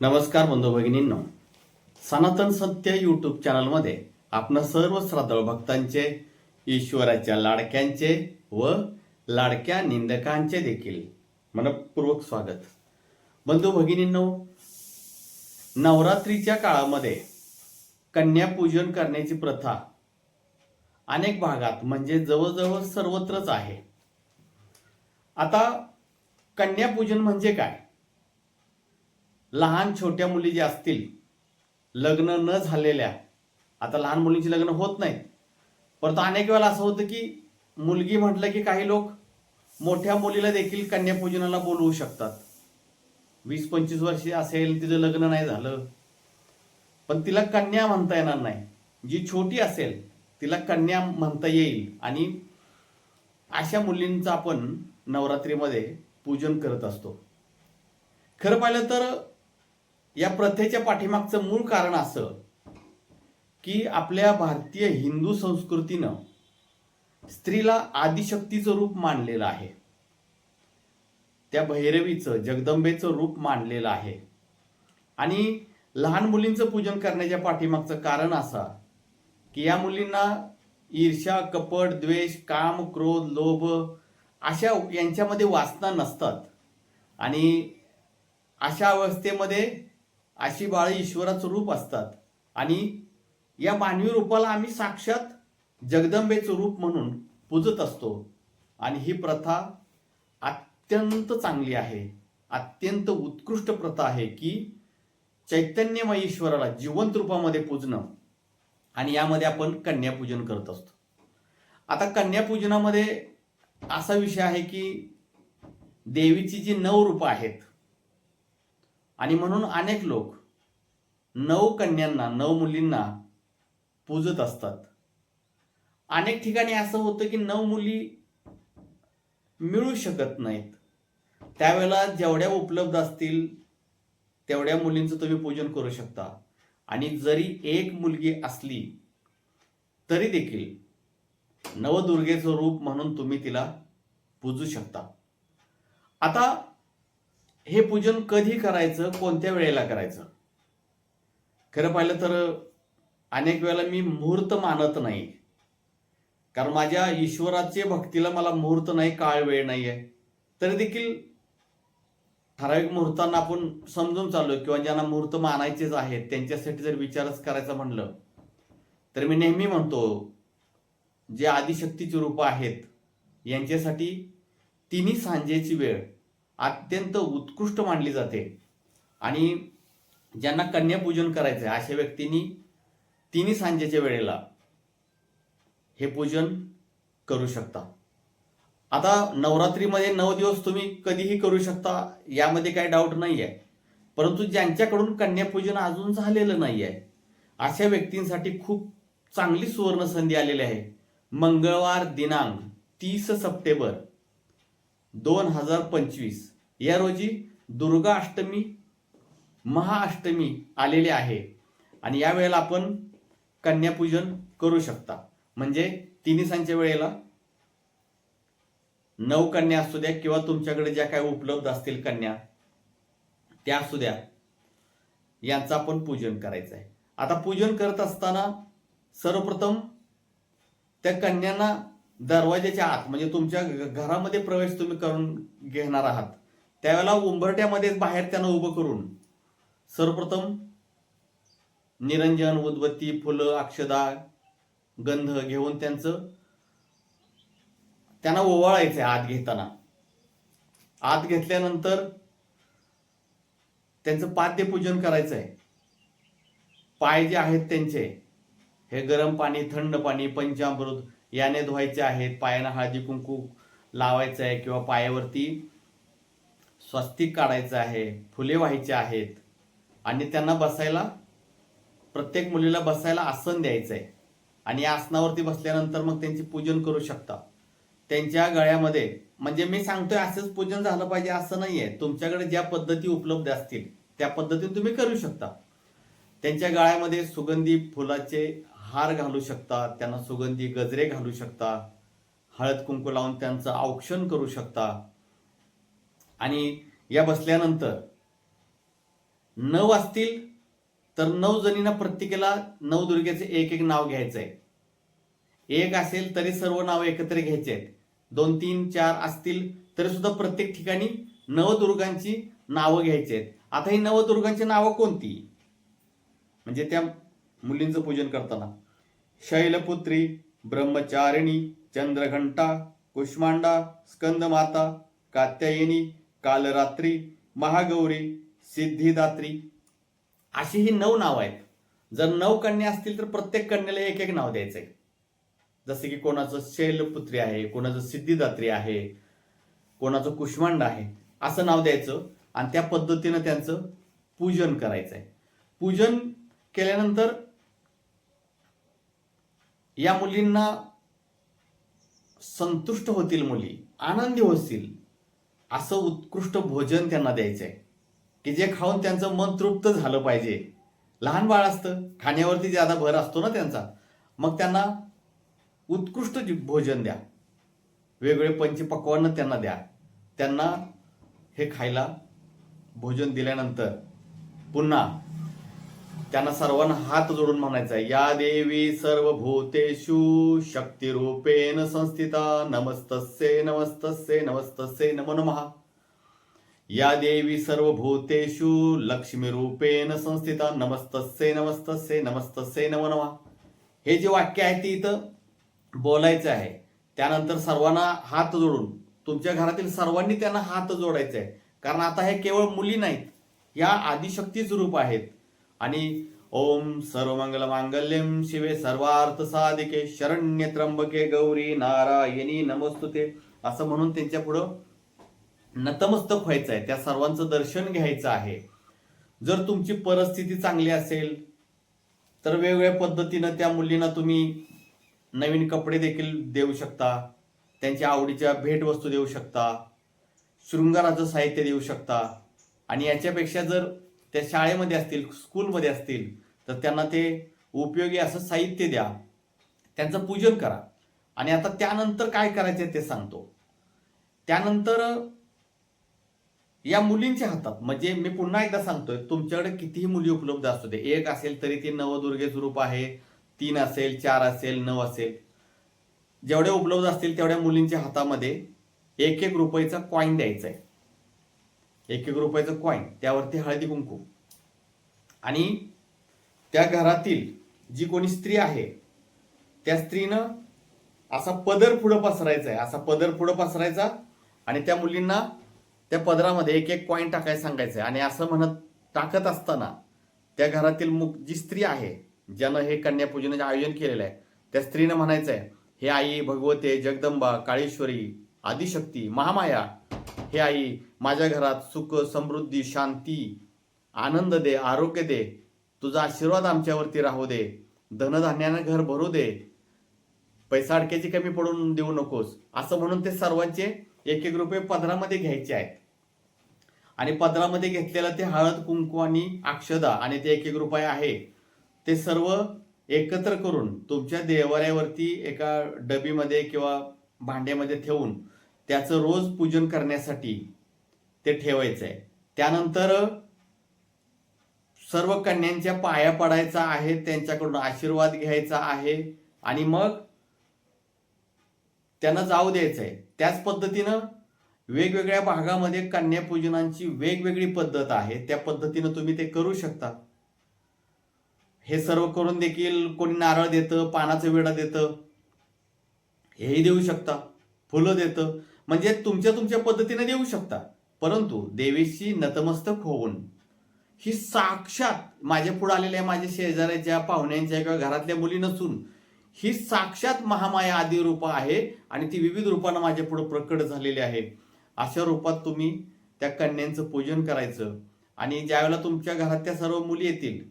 नमस्कार बंधू भगिनींनो. सनातन सत्य यूट्यूब चॅनलमध्ये आपण सर्व श्रद्धाळू भक्तांचे ईश्वराच्या लाडक्यांचे व लाडक्या निंदकांचे देखील मनपूर्वक स्वागत. बंधू भगिनींनो नवरात्रीच्या काळामध्ये कन्यापूजन करण्याची प्रथा अनेक भागात म्हणजे जवळजवळ सर्वत्रच आहे. आता कन्यापूजन म्हणजे काय? लहान छोट्या मुली ज्या असतील लग्न न झालेल्या आता लहान मुलींची लग्न होत नाहीत. परंतु अनेक वेळेला असं होतं की मुलगी म्हटलं की काही लोक मोठ्या मुलीला देखील कन्यापूजनाला बोलवू शकतात. वीस पंचवीस वर्षे असेल तिचं लग्न नाही झालं. पण तिला कन्या म्हणता येणार नाही. जी छोटी असेल तिला कन्या म्हणता येईल. आणि अशा मुलींचं आपण नवरात्रीमध्ये पूजन करत असतो. खरं पाहिलं तर या प्रथेच्या पाठीमागचं मूळ कारण असं की आपल्या भारतीय हिंदू संस्कृतीनं स्त्रीला आदिशक्तीचं रूप मानलेलं आहे. त्या भैरवीचं जगदंबेचं रूप मानलेलं आहे. आणि लहान मुलींचं पूजन करण्याच्या पाठीमागचं कारण असा की या मुलींना ईर्ष्या कपट द्वेष काम क्रोध लोभ अशा यांच्यामध्ये वासना नसतात. आणि अशा अवस्थेमध्ये अशी बाळ ईश्वराचं रूप असतात. आणि या मानवी रूपाला आम्ही साक्षात जगदंबेचं रूप म्हणून पूजत असतो. आणि ही प्रथा अत्यंत चांगली आहे. अत्यंत उत्कृष्ट प्रथा आहे की चैतन्यमय ईश्वराला जिवंत रूपामध्ये पूजणं. आणि यामध्ये आपण कन्यापूजन करत असतो. आता कन्यापूजनामध्ये असा विषय आहे की देवीची जी नऊ रूपं आहेत आणि म्हणून अनेक लोक नऊ कन्यांना नऊ मुलींना पूजत असतात. अनेक ठिकाणी असं होतं की नऊ मुली मिळू शकत नाहीत. त्यावेळेला जेवढ्या उपलब्ध असतील तेवढ्या मुलींचं तुम्ही पूजन करू शकता. आणि जरी एक मुलगी असली तरी देखील नवदुर्गेचं रूप म्हणून तुम्ही तिला पूजू शकता. आता हे पूजन कधी करायचं कोणत्या वेळेला करायचं? खरं पाहिलं तर अनेक वेळेला मी मुहूर्त मानत नाही. कारण माझ्या ईश्वराचे भक्तीला मला मुहूर्त नाही काळ वेळ नाही आहे तरी देखील ठराविक मुहूर्तांना आपण समजून चाललो किंवा ज्यांना मुहूर्त मानायचेच आहेत त्यांच्यासाठी जर विचारच करायचा म्हणलं तर मी नेहमी म्हणतो जे आदिशक्तीची रूपं आहेत यांच्यासाठी तिन्ही सांजेची वेळ अत्यंत उत्कृष्ट मानली जाते. आणि ज्यांना कन्यापूजन करायचं आहे अशा व्यक्तींनी तिन्ही सांजेच्या वेळेला हे पूजन करू शकता. आता नवरात्रीमध्ये नऊ दिवस तुम्ही कधीही करू शकता यामध्ये काही डाऊट नाही आहे परंतु ज्यांच्याकडून कन्यापूजन अजून झालेलं नाही आहे अशा व्यक्तींसाठी खूप चांगली सुवर्णसंधी आलेली आहे. मंगळवार दिनांक तीस सप्टेंबर. दोन हजार पंचवीस. या रोजी दुर्गा अष्टमी महाअष्टमी आलेली आहे. आणि यावेळेला आपण कन्यापूजन करू शकता. म्हणजे तिन्ही सांच्या वेळेला नऊ कन्या असू द्या किंवा तुमच्याकडे ज्या काही उपलब्ध असतील कन्या त्या असू द्या. यांचं आपण पूजन करायचं आहे. आता पूजन करत असताना सर्वप्रथम त्या कन्यांना दरवाज्याच्या आत म्हणजे तुमच्या घरामध्ये प्रवेश तुम्ही करून घेणार आहात. त्यावेळेला उंबरट्यामध्ये बाहेर त्यांना उभं करून सर्वप्रथम निरंजन उदबत्ती फुलं अक्षदा गंध घेऊन त्यांचं त्यांना ओवाळायचं आहे आत घेताना. आत घेतल्यानंतर त्यांचं पाद्यपूजन करायचं आहे पाय जे आहेत त्यांचे हे गरम पाणी थंड पाणी पंचामृत याने धुवायचे आहेत पायाला हळदी कुंकू लावायचं आहे किंवा पायावरती स्वस्तिक काढायचं आहे फुले व्हायचे आहेत आणि त्यांना बसायला प्रत्येक मुलीला बसायला आसन द्यायचं आहे. आणि या आसनावरती बसल्यानंतर मग त्यांचे पूजन करू शकता. त्यांच्या गळ्यामध्ये म्हणजे मी सांगतोय असंच पूजन झालं पाहिजे असं नाही आहे तुमच्याकडे ज्या पद्धती उपलब्ध असतील त्या पद्धतीने तुम्ही करू शकता. त्यांच्या गळ्यामध्ये सुगंधी फुलाचे हार घालू शकता त्यांना सुगंधी गजरे घालू शकता हळद कुंकू लावून त्यांचं औक्षण करू शकता. आणि या बसल्यानंतर नऊ असतील तर नऊ जणींना प्रत्येकाला नऊ दुर्गेचे एक एक नाव घ्यायचं आहे एक असेल तरी सर्व नाव एकत्र घ्यायचे आहेत दोन तीन चार असतील तरी सुद्धा प्रत्येक ठिकाणी नवदुर्गांची नावं घ्यायची आहेत आता ही नवदुर्गांची नावं कोणती? म्हणजे त्या मुलींचं पूजन करताना. शैलपुत्री ब्रह्मचारिणी चंद्रघंटा कुष्मांडा स्कंदमाता कात्यायनी कालरात्री महागौरी सिद्धिदात्री अशी ही नऊ नावं आहेत. जर नऊ कन्या असतील तर प्रत्येक कन्याला एक एक नाव द्यायचं आहे जसे की कोणाचं शैलपुत्री आहे कोणाचं सिद्धिदात्री आहे कोणाचं कुष्मांड आहे असं नाव द्यायचं आणि त्या पद्धतीनं त्यांचं पूजन करायचं आहे पूजन केल्यानंतर या मुलींना संतुष्ट होतील मुली आनंदी होतील असं उत्कृष्ट भोजन त्यांना द्यायचं आहे की जे खाऊन त्यांचं मन तृप्त झालं पाहिजे. लहान बाळ असतं खाण्यावरती ज्यादा भर असतो ना त्यांचा मग त्यांना उत्कृष्ट भोजन द्या. वेगवेगळे पंचपक्वानं त्यांना द्या. त्यांना हे खायला भोजन दिल्यानंतर पुन्हा त्यांना सर्वांना हात जोडून म्हणायचं आहे. या देवी सर्व भूतेषु शक्तिरूपेण संस्थिता नमस्तस्य नमस्तस्य नमस्तस्ये नमो नमः. या देवी सर्व भूतेषु लक्ष्मी रूपेण संस्थिता नमस्तस्ये नमस्तस्ये नमस्तस्य नमो नमः. हे जे वाक्य आहे ते इथं बोलायचं आहे. त्यानंतर सर्वांना हात जोडून तुमच्या घरातील सर्वांनी त्यांना हात जोडायचे आहे. कारण आता हे केवळ मुली नाहीत. या आदिशक्तीच रूप आहेत. आणि ओम सर्वमंगल मांगल्यम शिवे सर्वार्थ साधिके शरण्य त्र्यंबके गौरी नारायणी नमस्तुते. असं म्हणून त्यांच्या पुढं नतमस्तक व्हायचं आहे त्या सर्वांचं दर्शन घ्यायचं आहे. जर तुमची परिस्थिती चांगली असेल तर वेगवेगळ्या पद्धतीनं त्या मुलींना तुम्ही नवीन कपडे देखील देऊ शकता त्यांच्या आवडीच्या भेटवस्तू देऊ शकता शृंगाराचं साहित्य देऊ शकता. आणि याच्यापेक्षा जर त्या शाळेमध्ये असतील स्कूलमध्ये असतील तर त्यांना ते उपयोगी असं साहित्य द्या. त्यांचं पूजन करा. आणि आता त्यानंतर काय करायचं ते सांगतो. त्यानंतर या मुलींच्या हातात म्हणजे मी पुन्हा एकदा सांगतोय तुमच्याकडे कितीही मुली उपलब्ध असू दे एक असेल तरी ती नवदुर्गे रूप आहे तीन असेल चार असेल नऊ असेल. जेवढे उपलब्ध असतील तेवढ्या मुलींच्या हातामध्ये एक एक रुपयेचा कॉईन द्यायचा आहे एक एक रुपयाचं कॉईन त्यावरती हळदी कुंकू. आणि त्या घरातील जी कोणी स्त्री आहे त्या स्त्रीनं असा पदर पुढं पसरायचा आहे. असा पदर पुढं पसरायचा आणि त्या मुलींना त्या पदरामध्ये एक एक कॉईन टाकायला सांगायचं आहे. आणि असं म्हणत टाकत असताना त्या घरातील मुख जी स्त्री आहे ज्यानं हे कन्यापूजनाचे आयोजन केलेलं आहे त्या स्त्रीनं म्हणायचं आहे हे आई भगवते जगदंबा काळेश्वरी आदिशक्ती महामाया हे आई माझ्या घरात सुख समृद्धी शांती आनंद दे आरोग्य दे. तुझा आशीर्वाद आमच्यावरती राहू दे. धनधान्यानं घर भरू दे. पैसा अडक्याची कमी पडून देऊ नकोस. असं म्हणून ते सर्वांचे एक एक रुपये पदरामध्ये घ्यायचे आहेत. आणि पदरामध्ये घेतलेलं ते हळद कुंकू आणि अक्षदा आणि ते एक एक रुपये आहे. ते सर्व एकत्र करून तुमच्या देवाऱ्यावरती एका डबीमध्ये किंवा भांड्यामध्ये ठेवून त्याचं रोज पूजन करण्यासाठी ते ठेवायचं आहे त्यानंतर सर्व कन्यांच्या पाया पडायचा आहे त्यांच्याकडून आशीर्वाद घ्यायचा आहे आणि मग त्यांना जाऊ द्यायचं आहे त्याच पद्धतीनं वेगवेगळ्या भागामध्ये कन्यापूजनांची वेगवेगळी पद्धत आहे. त्या पद्धतीनं तुम्ही ते करू शकता. हे सर्व करून देखील कोणी नारळ देतं पानाचं विडा देतं हेही देऊ शकता फुलं देतं. म्हणजे तुमच्या तुमच्या पद्धतीने देऊ शकता. परंतु देवीशी नतमस्तक होऊन ही साक्षात माझ्या पुढे आलेल्या माझ्या शेजाऱ्याच्या पाहुण्यांच्या किंवा घरातल्या मुली नसून ही साक्षात महामाया आदी रूप आहे आणि ती विविध रूपानं माझ्या पुढे प्रकट झालेली आहे. अशा रूपात तुम्ही त्या कन्यांचं पूजन करायचं आणि ज्यावेळेला तुमच्या घरात त्या सर्व मुली येतील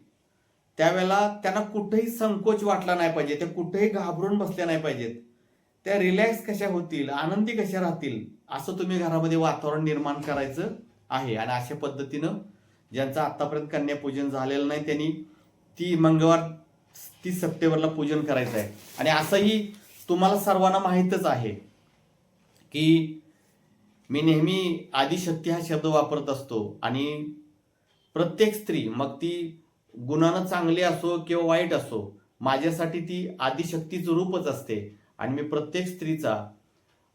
त्यावेळेला त्यांना कुठेही संकोच वाटला नाही पाहिजे त्या कुठेही घाबरून बसल्या नाही पाहिजेत. त्या रिलॅक्स कशा होतील आनंदी कशा राहतील असं तुम्ही घरामध्ये वातावरण निर्माण करायचं आहे. आणि अशा पद्धतीनं ज्यांचं आतापर्यंत कन्यापूजन झालेलं नाही त्यांनी ती मंगळवार तीस सप्टेंबरला पूजन करायचं आहे. आणि असंही तुम्हाला सर्वांना माहीतच आहे की मी नेहमी आदिशक्ती हा शब्द वापरत असतो. आणि प्रत्येक स्त्री मग ती गुणानं चांगली असो किंवा वाईट असो माझ्यासाठी ती आदिशक्तीचं रूपच असते. आणि मी प्रत्येक स्त्रीचा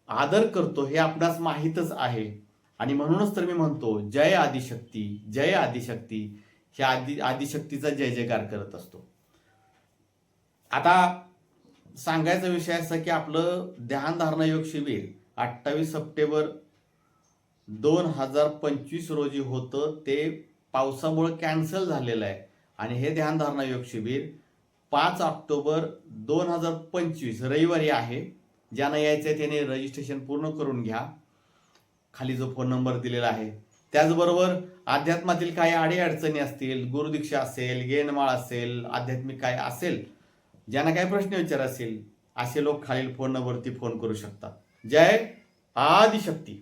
आदर करतो हे आपणास माहीतच आहे. आणि म्हणूनच तर मी म्हणतो जय आदिशक्ती जय आदिशक्ती ह्या आदि आदिशक्तीचा जय जयकार करत असतो. आता सांगायचा विषय असा की आपलं ध्यानधारणा योग शिबिर अठ्ठावीस सप्टेंबर दोन हजार पंचवीस रोजी होतं. ते पावसामुळे कॅन्सल झालेलं आहे. आणि हे ध्यानधारणा योग शिबिर पाच ऑक्टोबर दोन हजार पंचवीस रविवारी आहे. ज्यांना यायचं आहे त्याने रजिस्ट्रेशन पूर्ण करून घ्या. खाली जो फोन नंबर दिलेला आहे. त्याचबरोबर अध्यात्मातील काही अडीअडचणी असतील गुरुदीक्षा असेल गेनमाळ असेल आध्यात्मिक काय असेल ज्यांना काही प्रश्न विचार असेल असे लोक खालील फोन नंबरवरती फोन करू शकतात. जय आदिशक्ती.